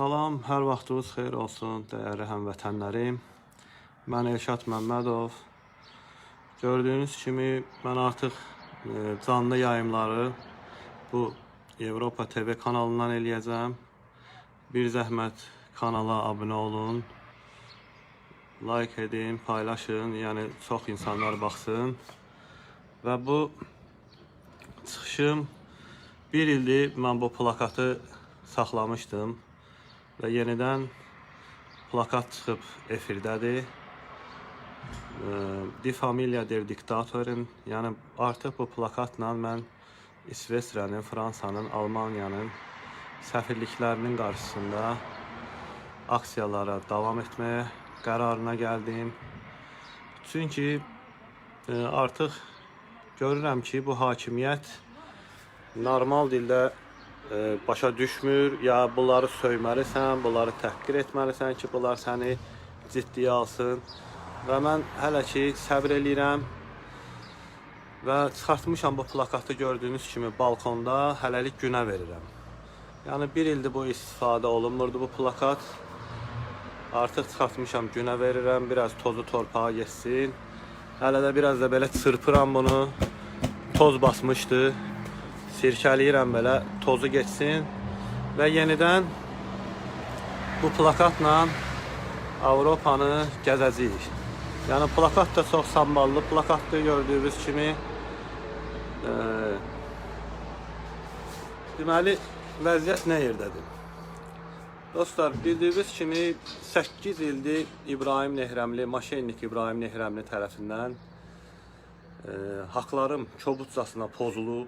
Salam, hər vaxtınız xeyir olsun, dəyərli həmvətənlərim. Mən Elşad Məmmədov. Gördüyünüz kimi mən artıq e, canlı yayımları bu Avropa TV kanalından eləyəcəm. Bir zəhmət kanala abunə olun. Like edin, paylaşın, yəni çox insanlar baxsın. Və bu çıxışım bir ildir mən bu plakatı saxlamışdım və yenidən plakat çıxıb efirdədir. Die Familia der Diktatorin, yəni artıq bu plakatla mən İsveçrənin, Fransanın, Almaniyanın səfirliklərinin qarşısında aksiyalara davam etməyə qərarına gəldim. Çünki artıq görürəm ki, bu hakimiyyət normal dildə başa düşmür, ya bunları söyməlisən, bunları təhqir etməlisən ki, bunlar səni ciddiyə alsın. Və mən hələ ki səbr eləyirəm və çıxartmışam bu plakatı gördüyünüz kimi balkonda hələlik günə verirəm. Yəni bir ildir bu istifadə olunmurdu bu plakat. Artıq çıxartmışam günə verirəm, biraz tozu torpağa geçsin. Hələ də biraz da belə çırpıram bunu. Toz basmışdı. Sirkələyirəm belə tozu geçsin və yenidən bu plakatla Avropanı gəzəcəyik. Yəni plakat da çox samballı plakatdır gördüyünüz kimi. Ee, deməli vəziyyət nə yerdədir? Dostlar, bildiyiniz kimi 8 ildir İbrahim Nehrəmli, Maşennik İbrahim Nehrəmli tərəfindən e, haqlarım kobudcasına pozulub.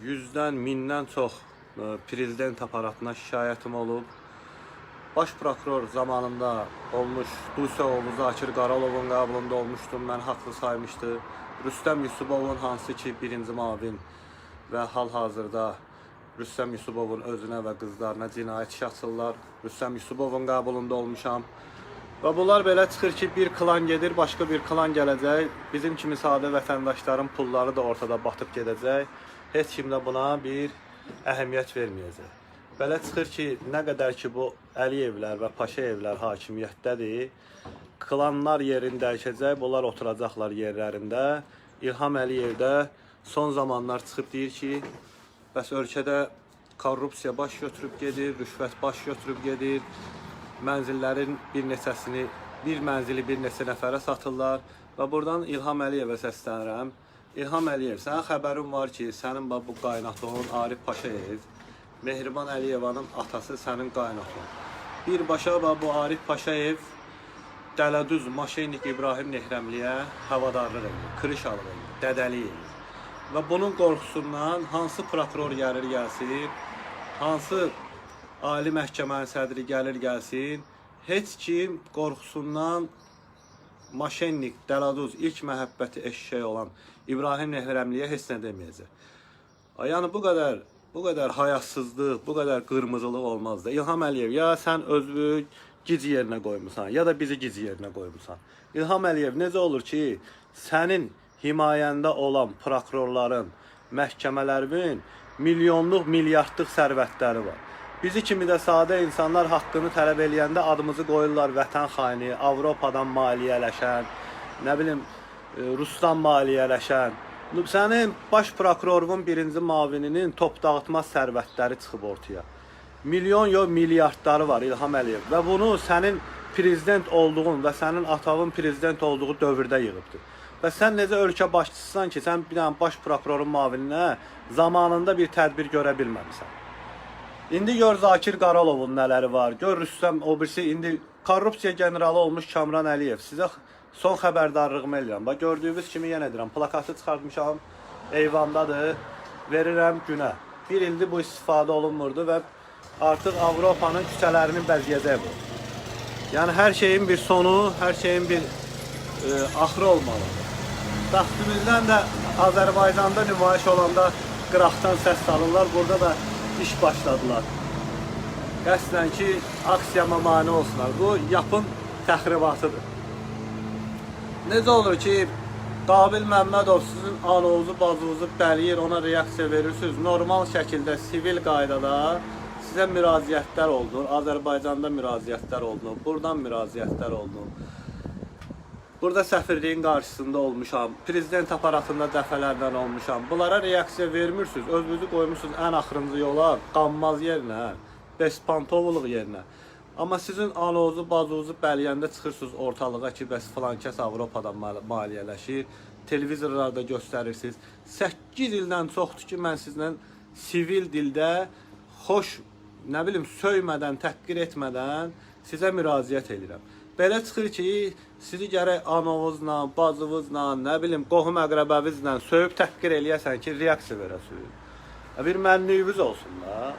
Yüzdən, mindən çox e, prezident aparatına şikayətim olub. Baş prokuror zamanında olmuş Dusoğlu Zakir Qaralovun qəbulunda olmuşdum. Mən haqlı saymışdı. Rüstəm Yusubovun hansı ki birinci mavin və hal-hazırda Rüstəm Yusubovun özünə və qızlarına cinayət açırlar. Rüstəm Yusubovun qəbulunda olmuşam. Və bunlar belə çıxır ki, bir klan gedir, başqa bir klan gələcək. Bizim kimi sadə vətəndaşların pulları da ortada batıb gedəcək. Heç kim də buna bir əhəmiyyət verməyəcək. Belə çıxır ki, nə qədər ki bu Əliyevlər və Paşayevlər hakimiyyətdədir, klanlar yerini dəyişəcək, bunlar oturacaqlar yerlərində. İlham Əliyev də son zamanlar çıxıb deyir ki, bəs ölkədə korrupsiya baş götürüb gedir, rüşvət baş götürüb gedir. Mənzillərin bir neçəsini, bir mənzili bir neçə nəfərə satırlar və buradan İlham Əliyevə səslənirəm. İlham Əliyev, sənin xəbərin var ki, sənin bax bu qaynatığın Arif Paşayev, Mehriban Əliyevanın atası sənin qaynatın. Birbaşa bax bu Arif Paşayev Dələdüz Maşenik İbrahim Nehrəmliyə havadarlıq edir, krişalıq edir, dədəlik edir. Və bunun qorxusundan hansı prokuror gəlir gəlsin, hansı Ali Məhkəmənin sədri gəlir gəlsin, heç kim qorxusundan Maşennik, Dəladuz ilk məhəbbəti eşşək olan İbrahim deməyəcək. Ay, Yəni bu qədər bu qədər hayasızlıq, bu qədər qırmızılıq olmaz da. İlham Əliyev ya sən özünü gic yerinə qoymusan, ya da bizi gic yerinə qoymusan. İlham Əliyev necə olur ki, sənin himayəndə olan prokurorların, məhkəmələrin milyonluq, milyardlıq sərvətləri var. Bizi kimi də sadə insanlar haqqını tələb eləyəndə adımızı qoyurlar vətən xaini, Avropadan maliyyələşən, nə bilim, e, Rusdan maliyyələşən. Sənin baş prokurorun birinci mavininin top dağıtma sərvətləri çıxıb ortaya. Milyon yox milyardları var İlham Əliyev və bunu sənin prezident olduğun və sənin atavın prezident olduğu dövrdə yığıbdır. Və sən necə ölkə başçısısan ki, sən bir dənə baş prokurorun mavininə zamanında bir tədbir görə bilməmisən. İndi gör Zakir Qaralovun nələri var. Gör Rüstəm o birisi indi korrupsiya generalı olmuş Kamran Əliyev. Sizə son xəbərdarlığımı eləyirəm. Bax gördüyünüz kimi yenə deyirəm, plakatı çıxartmışam. Eyvandadır. Verirəm günə. Bir ildir bu istifadə olunmurdu və artıq Avropanın küçələrini bəzəyəcək bu. Yəni hər şeyin bir sonu, hər şeyin bir e, axırı olmalı. Vaxtımızdan da Azərbaycanda nümayiş olanda qıraqdan səs salırlar. Burada da iş başladılar. Qəsdən ki, aksiyama mane olsunlar. Bu yapın təxribatıdır. Necə olur ki, Qabil Məmmədov sizin anovuzu, bazınızı bəliyir, ona reaksiya verirsiniz. Normal şəkildə, sivil qaydada sizə müraciətlər olunur. Azərbaycanda müraciətlər olunur. Buradan müraciətlər olunur. Burada səfirliyin qarşısında olmuşam. Prezident aparatında dəfələrlə olmuşam. Bunlara reaksiya vermirsiniz. Özünüzü qoymusunuz ən axırıncı yola, qanmaz yerinə, bespantovluq yerinə. Amma sizin alozu, bazuzu bəliyəndə çıxırsınız ortalığa ki, bəs filankəs Avropadan mal- maliyyələşir. Televizorlarda göstərirsiniz. 8 ildən çoxdur ki, mən sizlə sivil dildə xoş, nə bilim, söymədən, təhqir etmədən sizə müraciət edirəm. Belə çıxır ki, sizi gərək anavızla, bacınızla, nə bilim, qohum əqrəbəvizlə söyüb təhqir eləyəsən ki, reaksiya verəsiniz. Ha, Bir mənliyiniz olsun da.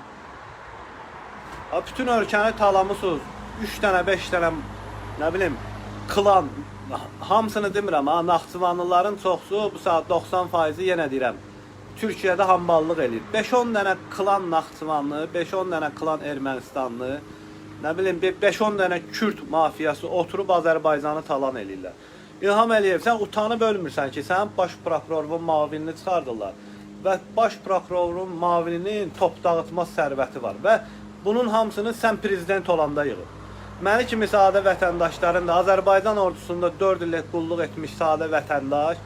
Bütün ölkəni talamısınız. 3 dənə, 5 dənə, nə bilim, klan, hamısını demirəm ha, Naxçıvanlıların çoxsu bu saat 90% yenə deyirəm. Türkiyədə hamballıq eləyir. 5-10 dənə klan Naxçıvanlı, 5-10 dənə klan Ermənistanlı, nə bilim 5-10 dənə Kürd mafiyası oturub Azərbaycanı talan eləyirlər. İlham Əliyev, sən utanıb ölmürsən ki, sənin baş prokurorun mavinini çıxardırlar və baş prokurorun mavininin top dağıtma sərvəti var və bunun hamısını sən prezident olanda yığıb. Məni kimi sadə vətəndaşların da Azərbaycan ordusunda 4 illik qulluq etmiş sadə vətəndaş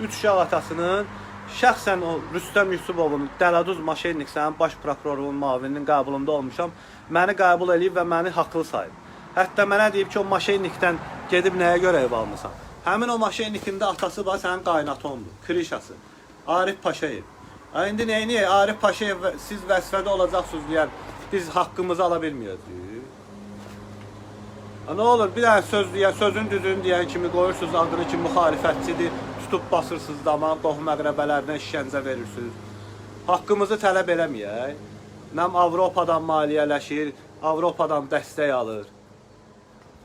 3 uşaq atasının şəxsən o Rüstəm Yusubovun Dəladuz Maşennik sənin baş prokurorunun mavininin qəbulunda olmuşam. Məni qəbul eləyib və məni haqlı sayıb. Hətta mənə deyib ki, o Maşennikdən gedib nəyə görə ev almısan? Həmin o Maşennikin də atası var, sənin qaynatondur, Krişası. Arif Paşayev. İndi neyini? Arif Paşayev siz vəzifədə olacaqsınız deyən biz haqqımızı ala bilməyəcəyik. Ha, Nə olur bir dənə söz deyən, sözün düzünü deyən kimi qoyursunuz adını ki, müxalifətçidir, tutub basırsınız dama, qohum əqrəbələrinə işgəncə verirsiniz. Haqqımızı tələb eləməyək. Nəm Avropadan maliyyələşir, Avropadan dəstək alır.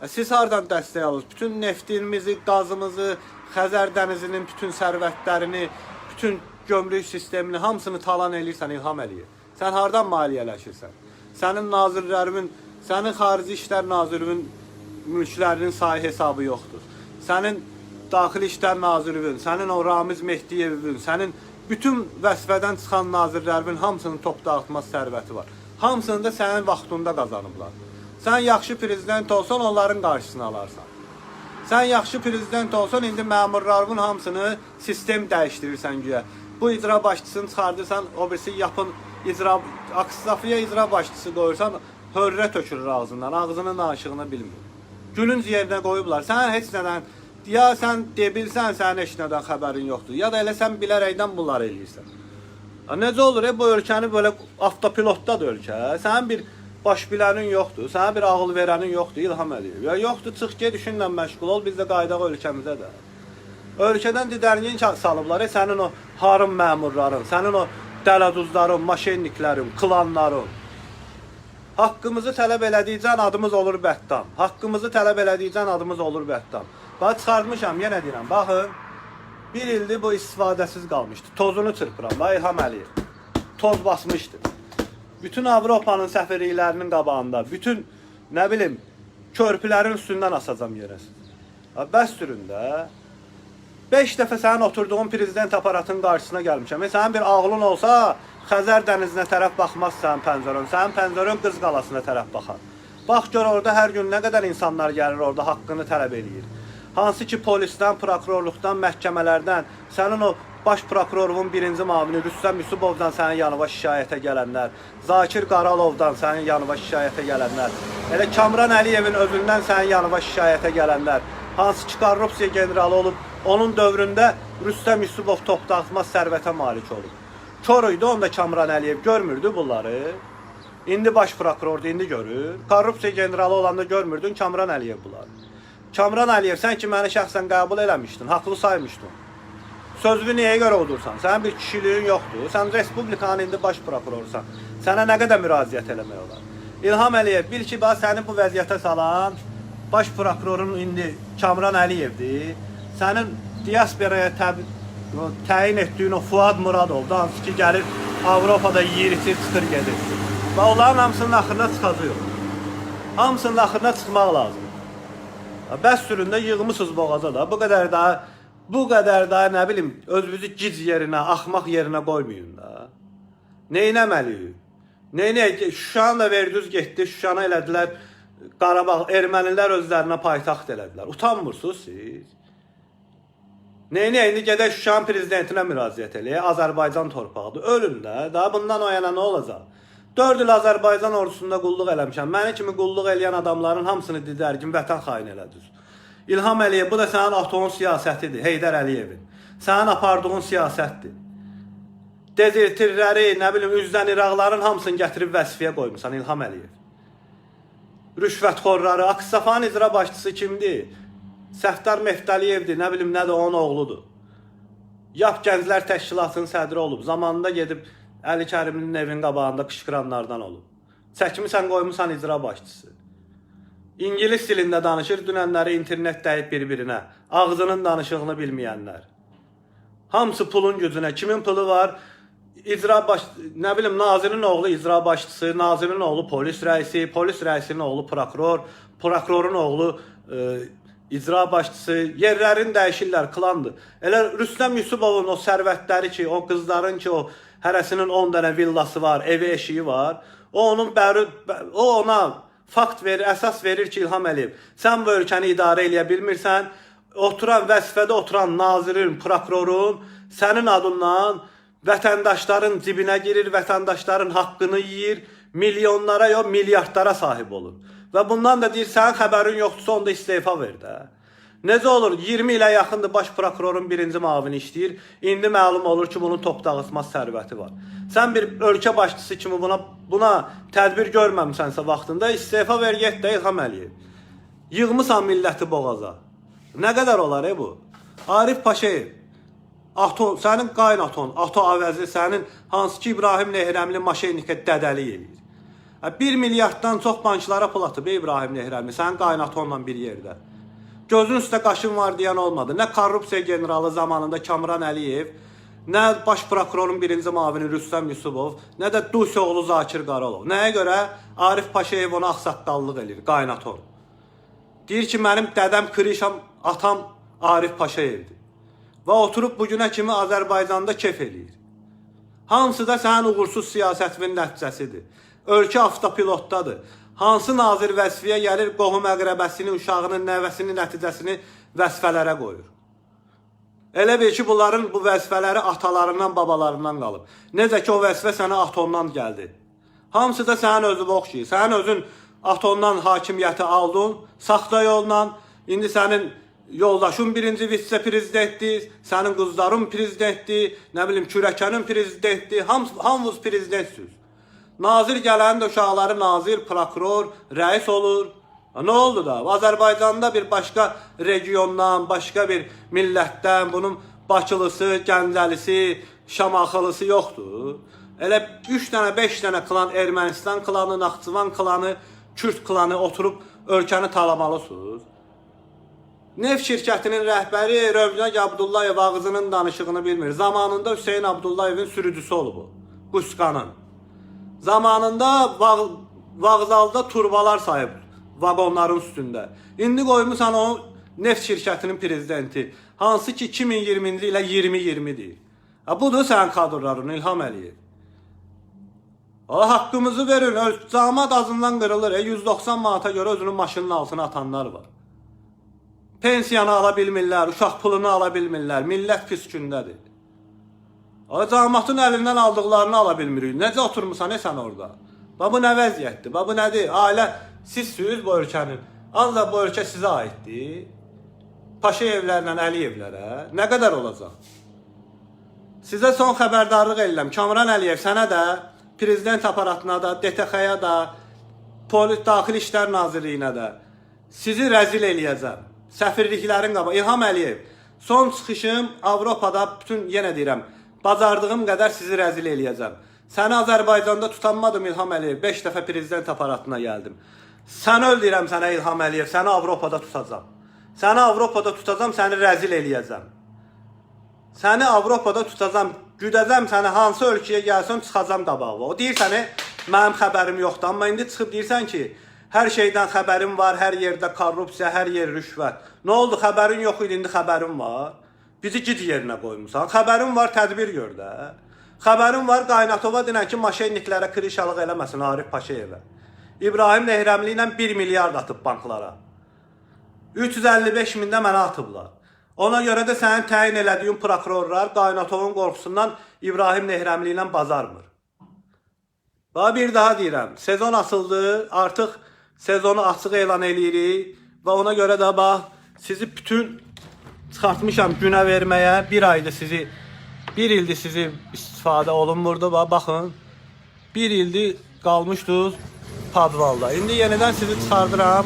E, Siz hardan dəstək alırsınız? Bütün neftimizi, qazımızı, Xəzər dənizinin bütün sərvətlərini, bütün gömrük sistemini hamısını talan eləyirsən İlham Əliyev. Sən hardan maliyyələşirsən? Sənin nazirlərimin, sənin xarici işlər nazirinin mülklərinin sayı hesabı yoxdur. Sənin daxili işlər nazirinin, sənin o Ramiz Mehdiyevin, sənin bütün vəzifədən çıxan nazirlərin hamısının top dağıtma sərvəti var. Hamısını da sənin vaxtında qazanıblar. Sən yaxşı prezident olsan onların qarşısını alarsan. Sən yaxşı prezident olsan indi məmurların hamısını sistem dəyişdirirsən güya. Bu icra başçısını çıxardırsan, o birisi yapın icra aksafıya icra başçısı qoyursan, hörrə tökülür ağzından, ağzının naşığını bilmir. Gülünc yerinə qoyublar. Sən heç nədən ya sən debilsən, sənin heç nədən xəbərin yoxdur. Ya da elə sən bilərəkdən bunları eləyirsən. Necə olur e, bu ölkəni belə avtopilotdadır ölkə. Sənin bir baş bilənin yoxdur, sənə bir ağıl verənin yoxdur, İlham Əliyev. Ya yoxdur, çıx get işinlə məşğul ol, biz də qaydaq ölkəmizə də. Ölkədən didərgin ça- salıblar, e, sənin o harım məmurların, sənin o dələduzların, maşenniklərin, klanların. Haqqımızı tələb elədikcən adımız olur bəddam. Haqqımızı tələb elədikcən adımız olur bəddam. Bax çıxartmışam, yenə deyirəm, baxın. Bir ildir bu istifadəsiz qalmışdı. Tozunu çırpıram, la İlham Əliyev. Toz basmışdı. Bütün Avropanın səfirliklərinin qabağında, bütün nə bilim, körpülərin üstündən asacam yerə. Bəs süründə 5 dəfə sənin oturduğun prezident aparatının qarşısına gəlmişəm. E, sənin bir ağlın olsa, Xəzər dənizinə tərəf baxmaz sənin pəncərən. Sənin pəncərən Qız qalasına tərəf baxar. Bax gör orada hər gün nə qədər insanlar gəlir orada haqqını tələb eləyir. Hansı ki polisdən, prokurorluqdan, məhkəmələrdən, sənin o baş prokurorun birinci mavini Rüstəm Yusubovdan sənin yanına şikayətə gələnlər, Zakir Qaralovdan sənin yanına şikayətə gələnlər, elə Kamran Əliyevin özündən sənin yanına şikayətə gələnlər, hansı ki korrupsiya generalı olub, onun dövründə Rüstəm Yusubov top dağıtma sərvətə malik olub. Kör idi onda Kamran Əliyev görmürdü bunları. İndi baş prokurordur, indi görür. Korrupsiya generalı olanda görmürdün Kamran Əliyev bunları. Kamran Əliyev sən ki məni şəxsən qəbul eləmişdin, haqlı saymışdın. Sözünü nəyə görə udursan? Sənin bir kişiliyin yoxdur. Sən respublikanın indi baş prokurorusan. Sənə nə qədər müraciət eləmək olar? İlham Əliyev, bil ki, bax səni bu vəziyyətə salan baş prokurorun indi Kamran Əliyevdir. Sənin diasporaya təyin etdiyin o Fuad Muradov da hansı ki gəlir Avropada yeyir, içir, çıxır gedir. Və onların hamısının axırına çıxacaq. Hamısının axırına çıxmaq lazım. Bəs süründə yığmısınız boğaza da. Bu qədər daha bu qədər daha nə bilim özünüzü gic yerinə, axmaq yerinə qoymayın da. Nə etməliyik? Nə nə Şuşanı da verdiniz getdi. Şuşanı elədilər Qarabağ ermənilər özlərinə paytaxt elədilər. Utanmırsınız siz? Nə indi gedək Şuşanın prezidentinə müraciət eləyək. Azərbaycan torpağıdır. Ölün də. Daha bundan o yana nə olacaq? 4 il Azərbaycan ordusunda qulluq eləmişəm. Məni kimi qulluq eləyən adamların hamısını didərgin vətən xaini elədiniz. İlham Əliyev, bu da sənin atonun siyasətidir, Heydər Əliyevin. Sənin apardığın siyasətdir. Dezertirləri, nə bilim, üzdən İraqların hamısını gətirib vəzifəyə qoymusan İlham Əliyev. Rüşvətxorları, Aksafanın icra başçısı kimdir? Səftar Meftəliyevdir, nə bilim, nədir, onun oğludur. Yap Gənclər Təşkilatının sədri olub. Zamanında gedib Əli Kərimlinin evinin qabağında qışqıranlardan olub. Çəkmisən qoymusan icra başçısı. İngilis dilində danışır, dünənləri internet dəyib bir-birinə. Ağzının danışığını bilməyənlər. Hamısı pulun gücünə. Kimin pulu var? İcra baş, nə bilim nazirin oğlu icra başçısı, nazirin oğlu polis rəisi, polis rəisinin oğlu prokuror, prokurorun oğlu e, icra başçısı, yerlərini dəyişirlər, klandır. Elə Rüstəm Yusubovun o sərvətləri ki, o qızların ki, o hərəsinin 10 dənə villası var, evi eşiyi var. O onun bəri, o ona fakt verir, əsas verir ki, İlham Əliyev, sən bu ölkəni idarə eləyə bilmirsən, oturan vəzifədə oturan nazirin, prokurorun sənin adından vətəndaşların cibinə girir, vətəndaşların haqqını yeyir, milyonlara yox, milyardlara sahib olur. Və bundan da deyir, sənin xəbərin yoxdursa onda istefa ver də. Necə olur? 20 ilə yaxındır baş prokurorun birinci mavini işləyir. İndi məlum olur ki, bunun top dağıtmaz sərvəti var. Sən bir ölkə başçısı kimi buna buna tədbir görməmisənsə vaxtında istefa ver get də İlham Əliyev. Yığmısan milləti boğaza. Nə qədər olar e bu? Arif Paşayev. Ato, sənin qaynaton, Ato Avəzi sənin hansı ki İbrahim Nehrəmli maşenikə dədəlik eləyir. 1 milyarddan çox banklara pul atıb İbrahim Nehrəmli, sənin qaynatonla bir yerdə. Gözün üstə qaşın var deyən olmadı. Nə korrupsiya generalı zamanında Kamran Əliyev, nə baş prokurorun birinci mavini Rüstəm Yusubov, nə də Dusoğlu Zakir Qaralov. Nəyə görə Arif Paşayev ona ağsaqqallıq eləyir, qaynaton. Deyir ki, mənim dədəm Krişam, atam Arif Paşayevdir. Və oturub bu günə kimi Azərbaycanda kef eləyir. Hamısı da sənin uğursuz siyasətinin nəticəsidir. Ölkə avtopilotdadır. Hansı nazir vəzifəyə gəlir, qohum əqrəbəsini, uşağının, nəvəsinin nəticəsini vəzifələrə qoyur. Elə bil ki, bunların bu vəzifələri atalarından, babalarından qalıb. Necə ki, o vəzifə sənə atondan gəldi. Hamısı da sənin özünə oxşayır. Sənin özün atondan hakimiyyəti aldın, saxta yolla. İndi sənin yoldaşın birinci vitse-prezidentdir, sənin qızların prezidentdir, nə bilim, kürəkənin prezidentdir, hamısı, hamınız prezidentsiniz. Nazir gələndə uşaqları nazir, prokuror, rəis olur. Ha, Nə oldu da? Azərbaycanda bir başqa regiondan, başqa bir millətdən bunun Bakılısı, Gəncəlisi, Şamaxılısı yoxdur. Elə 3 dənə, 5 dənə klan Ermənistan klanı, Naxçıvan klanı, Kürd klanı oturub ölkəni talamalısınız. Neft şirkətinin rəhbəri Rövnək Abdullayev ağzının danışığını bilmir. Zamanında Hüseyn Abdullayevin sürücüsü olub bu. Qusqanın. Zamanında vağ, vağzalda turbalar sayıb vaqonların üstündə. İndi qoymusan o neft şirkətinin prezidenti. Hansı ki 2020-ci ilə 2020-dir. Ha budur sənin kadrların İlham Əliyev. O haqqımızı verin. Öz camat azından qırılır. E, 190 manata görə özünün maşının altına atanlar var. Pensiyanı ala bilmirlər, uşaq pulunu ala bilmirlər. Millət pis gündədir. O camatın əlindən aldıqlarını ala bilmirik. Necə oturmusan e sən orada? Bax bu nə vəziyyətdir? Bax bu nədir? Ailə sizsiniz bu ölkənin. Ancaq bu ölkə sizə aiddir. Paşayevlərlə Əliyevlərə nə qədər olacaq? Sizə son xəbərdarlıq edirəm. Kamran Əliyev sənə də, prezident aparatına da, DTX-ya da, Polis Daxili İşlər Nazirliyinə də sizi rəzil eləyəcəm. Səfirliklərin qabaq. İlham Əliyev, son çıxışım Avropada bütün yenə deyirəm, bacardığım qədər sizi rəzil eləyəcəm. Səni Azərbaycanda tutanmadım İlham Əliyev. 5 dəfə prezident aparatına gəldim. Sən öl deyirəm sənə İlham Əliyev, səni Avropada tutacam. Səni Avropada tutacam, səni rəzil eləyəcəm. Səni Avropada tutacam, güdəcəm səni hansı ölkəyə gəlsən çıxacam qabağa. O deyir səni mənim xəbərim yoxdur, amma indi çıxıb deyirsən ki, hər şeydən xəbərim var, hər yerdə korrupsiya, hər yer rüşvət. Nə oldu? Xəbərin yox idi, indi xəbərin var. Bizi gid yerinə qoymusan. Xəbərin var, tədbir gör də. Xəbərim var Qaynatova denən ki, maşenniklərə krişalıq eləməsin Arif Paşayevə. İbrahim Nehrəmli ilə 1 milyard atıb banklara. 355 mində mənə atıblar. Ona görə də sənin təyin elədiyin prokurorlar Qaynatovun qorxusundan İbrahim Nehrəmli ilə bazarmır. Və bir daha deyirəm, sezon açıldı, artıq sezonu açıq elan eləyirik və ona görə də bax sizi bütün çıxartmışam günə verməyə. Bir aydır sizi bir ildir sizi istifadə olunmurdu və baxın bir ildir qalmışdınız padvalda. İndi yenidən sizi çıxardıram.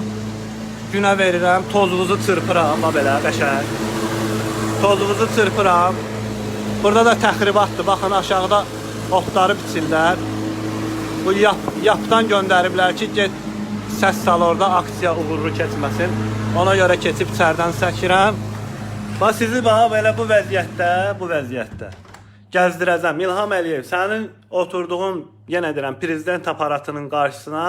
Günə verirəm, tozunuzu çırpıram ha belə qəşəng. Tozunuzu çırpıram. Burada da təxribatdır. Baxın aşağıda otları biçirlər. Bu yap, yapdan göndəriblər ki, get səs sal orada aksiya uğurlu keçməsin. Ona görə keçib içərdən səkirəm. Bax sizi bax belə bu vəziyyətdə, bu vəziyyətdə gəzdirəcəm. İlham Əliyev, sənin oturduğun, yenə deyirəm, prezident aparatının qarşısına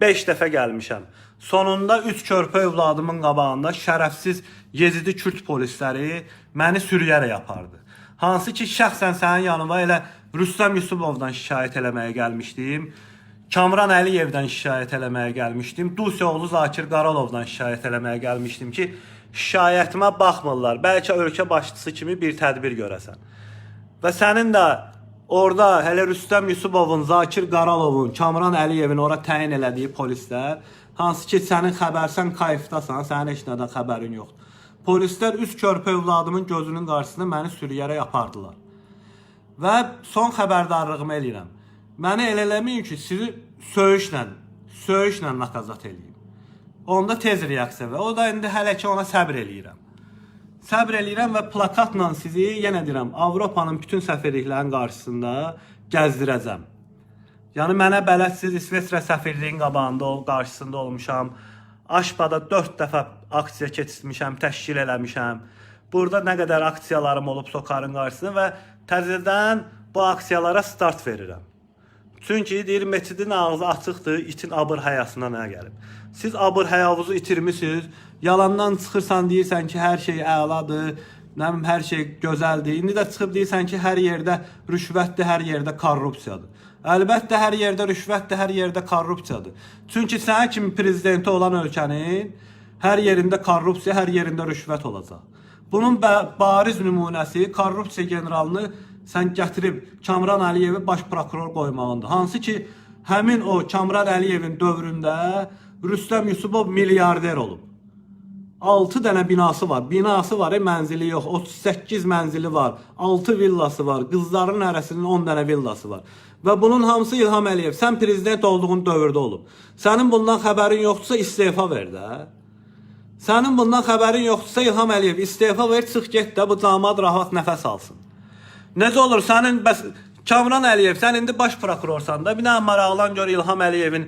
5 dəfə gəlmişəm. Sonunda 3 körpə övladımın qabağında şərəfsiz Yezidi Kürt polisləri məni sürüyərək apardı. Hansı ki, şəxsən sənin yanıma elə Rüstəm Yusubovdan şikayət eləməyə gəlmişdim. Kamran Əliyevdən şikayət eləməyə gəlmişdim. Dusyoğlu Zakir Qaralovdan şikayət eləməyə gəlmişdim ki, şikayətimə baxmırlar. Bəlkə ölkə başçısı kimi bir tədbir görəsən. Və sənin də orada hələ Rüstəm Yusubovun, Zakir Qaralovun, Kamran Əliyevin ora təyin elədiyi polislər, hansı ki sənin xəbərsən kayıfdasan, sənin heç nədən xəbərin yoxdur. Polislər üç körpə övladımın gözünün qarşısında məni sürüyərək apardılar. Və son xəbərdarlığımı eləyirəm. Məni elə eləməyin ki, sizi söyüşlə, söyüşlə nakazat eləyim. Onda tez reaksiya və o da indi hələ ki ona səbr eləyirəm. Səbr eləyirəm və plakatla sizi yenə deyirəm, Avropanın bütün səfirliklərinin qarşısında gəzdirəcəm. Yəni mənə bələdsiniz İsveçrə səfirliyin qabağında o qarşısında olmuşam. Aşpada 4 dəfə aksiya keçirmişəm, təşkil eləmişəm. Burada nə qədər aksiyalarım olub Sokarın qarşısında və təzədən bu aksiyalara start verirəm. Çünki deyir meçidin ağzı açıqdır, itin abır həyasına nə gəlib. Siz abır həyavuzu itirmisiniz. Yalandan çıxırsan deyirsən ki, hər şey əladır, nə hər şey gözəldir. İndi də çıxıb deyirsən ki, hər yerdə rüşvətdir, hər yerdə korrupsiyadır. Əlbəttə hər yerdə rüşvətdir, hər yerdə korrupsiyadır. Çünki sənin kimi prezidenti olan ölkənin hər yerində korrupsiya, hər yerində rüşvət olacaq. Bunun bariz nümunəsi korrupsiya generalını sən gətirib Kamran Əliyevi baş prokuror qoymağındır. Hansı ki, həmin o Kamran Əliyevin dövründə Rüstəm Yusubov milyarder olub. 6 dənə binası var. Binası var, e, mənzili yox. 38 mənzili var. 6 villası var. Qızların hərəsinin 10 dənə villası var. Və bunun hamısı İlham Əliyev. Sən prezident olduğun dövrdə olub. Sənin bundan xəbərin yoxdursa istefa ver də. Sənin bundan xəbərin yoxdursa İlham Əliyev istefa ver, çıx get də bu damad rahat nəfəs alsın. Necə olur sənin bəs Kamran Əliyev sən indi baş prokurorsan da bir dənə maraqlan gör İlham Əliyevin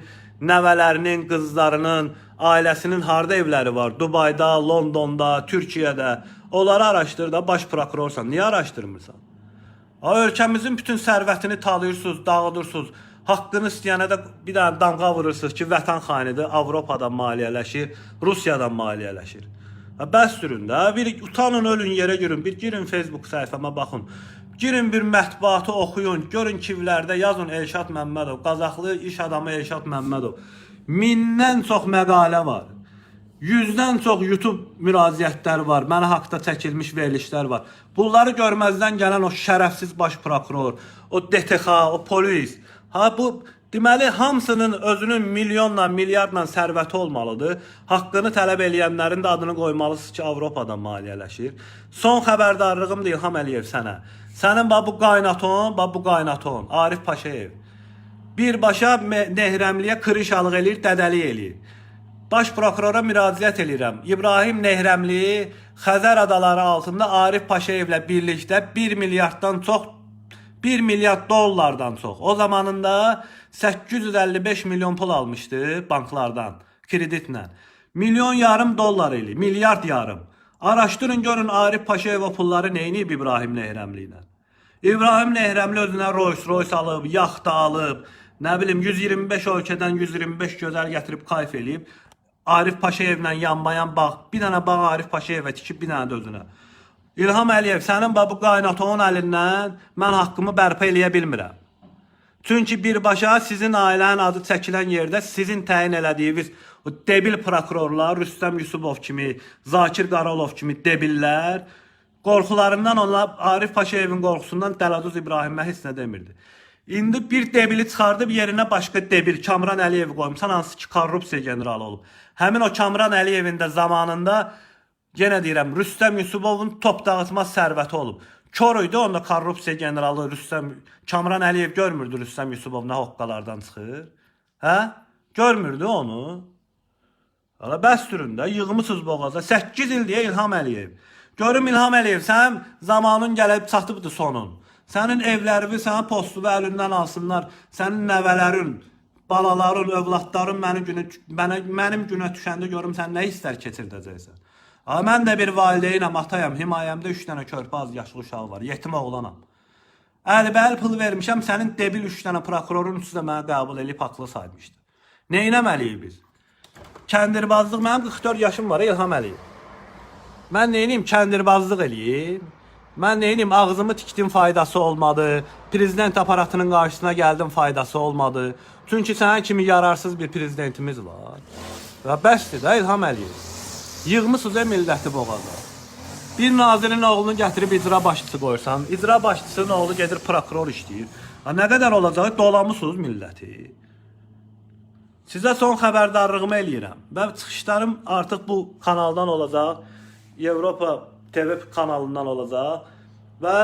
nəvələrinin, qızlarının, ailəsinin harda evləri var? Dubayda, Londonda, Türkiyədə. Onları araşdır da baş prokurorsan. Niyə araşdırmırsan? Ha ölkəmizin bütün sərvətini talayırsınız, dağıdırsınız. Haqqını istəyənə də bir dənə damğa vurursunuz ki, vətən xainidir, Avropadan maliyyələşir, Rusiyadan maliyyələşir. Ha bəsdirin də, bir utanın ölün yerə girin, bir girin Facebook səhifəmə baxın. Girin bir mətbuatı oxuyun, görün kivlərdə yazın Elşad Məmmədov, Qazaxlı iş adamı Elşad Məmmədov. Mindən çox məqalə var. Yüzdən çox YouTube müraciətlər var. Mənə haqqda çəkilmiş verilişlər var. Bunları görməzdən gələn o şərəfsiz baş prokuror, o DTX, o polis. Ha bu deməli hamısının özünün milyonla, milyardla sərvəti olmalıdır. Haqqını tələb eləyənlərin də adını qoymalısınız ki, Avropadan maliyyələşir. Son xəbərdarlığım da İlham Əliyev sənə. Sənin bax bu qaynaton, bax qaynaton, Arif Paşayev. Birbaşa Nehrəmliyə krişalıq eləyir, dədəlik eləyir. Baş prokurora müraciət eləyirəm. İbrahim Nehrəmli Xəzər adaları altında Arif Paşayevlə birlikdə 1 milyarddan çox 1 milyard dollardan çox. O zamanında 855 milyon pul almışdı banklardan kreditlə. Milyon yarım dollar ili, milyard yarım. Araşdırın görün Arif Paşayev o pulları neyniyib İbrahim Nehrəmli ilə. İbrahim Nehrəmli özünə Rolls Royce alıb, yaxta alıb, nə bilim 125 ölkədən 125 gözəl gətirib kayf eləyib. Arif Paşayevlə yanmayan bağ, bir dənə bağ Arif Paşayevə tikib, bir dənə də özünə. İlham Əliyev, sənin bax bu qaynatonun əlindən mən haqqımı bərpa eləyə bilmirəm. Çünki birbaşa sizin ailənin adı çəkilən yerdə sizin təyin elədiyiniz o debil prokurorlar, Rüstəm Yusubov kimi, Zakir Qaralov kimi debillər qorxularından onlar Arif Paşayevin qorxusundan Dəladuz İbrahimə heç nə demirdi. İndi bir debili çıxardıb yerinə başqa debil Kamran Əliyev qoymuşsan hansı ki korrupsiya generalı olub. Həmin o Kamran Əliyevin də zamanında yenə deyirəm Rüstəm Yusubovun top dağıtma sərvəti olub. İdi onda korrupsiya generalı Rüstəm Kamran Əliyev görmürdü Rüstəm Yusubov nə hoqqalardan çıxır. Hə? Görmürdü onu. Hala bəsdirin də yığmısınız boğaza. 8 il deyə İlham Əliyev. Görüm İlham Əliyev, sən zamanın gəlib çatıbdı sonun. Sənin evlərini, sənin postunu əlindən alsınlar. Sənin nəvələrin, balaların, övladların mənim günü mənə mənim günə düşəndə görüm sən nə istər keçirdəcəksən. Amma mən də bir valideynəm, atayam, himayəmdə 3 dənə körpə az yaşlı uşağı var, yetim oğlanam. Əlbəl pul vermişəm, sənin debil 3 dənə prokurorun üstə mənə qəbul eləyib haqlı saymışdı. Neynəməliyik biz? Kəndirbazlıq mənim 44 yaşım var, İlham Əliyev. Mən neynim kəndirbazlıq eləyim? Mən neynim ağzımı tikdim faydası olmadı. Prezident aparatının qarşısına gəldim faydası olmadı. Çünki sənin kimi yararsız bir prezidentimiz var. Və bəsdir də İlham Əliyev. Yığmısınız ya milləti boğaza. Bir nazirin oğlunu gətirib icra başçısı qoysan, icra başçısının oğlu gedir prokuror işləyir. Ha, nə qədər olacaq? Dolamısınız milləti. Sizə son xəbərdarlığımı eləyirəm və çıxışlarım artıq bu kanaldan olacaq. Avropa TV kanalından olacaq və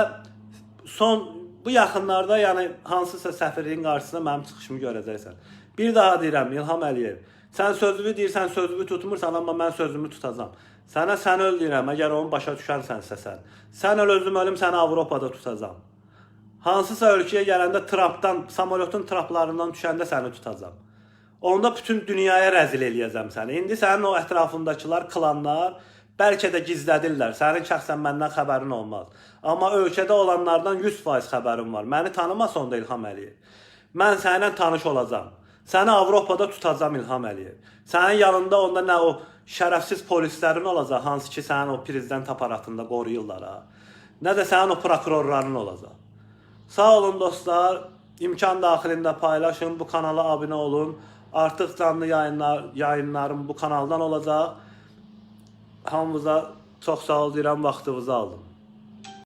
son bu yaxınlarda yəni hansısa səfirliyin qarşısında mənim çıxışımı görəcəksən. Bir daha deyirəm İlham Əliyev, sən sözünü deyirsən, sözünü tutmursan, amma mən sözümü tutacağam. Sənə sən öl deyirəm, əgər onu başa düşərsənsə sən. Sən öl özüm ölüm, səni Avropada tutacağam. Hansısa ölkəyə gələndə trapdan, samolyotun traplarından düşəndə səni tutacağam. Onda bütün dünyaya rəzil eləyəcəm səni. İndi sənin o ətrafındakılar, klanlar bəlkə də gizlədirlər. Sənin şəxsən məndən xəbərin olmaz. Amma ölkədə olanlardan 100% xəbərim var. Məni tanımasa onda İlham Əliyev. Mən səninlə tanış olacağam. Səni Avropada tutacağam İlham Əliyev. Sənin yanında onda nə o şərəfsiz polislərin olacaq, hansı ki sənin o prezident aparatında qoruyurlar ha. Nə də sənin o prokurorların olacaq. Sağ olun dostlar. İmkan daxilində paylaşın, bu kanala abunə olun. Artıq canlı yayınlar, yayınlarım bu kanaldan olacaq. Hamınıza çox sağ ol deyirəm, vaxtınızı aldım.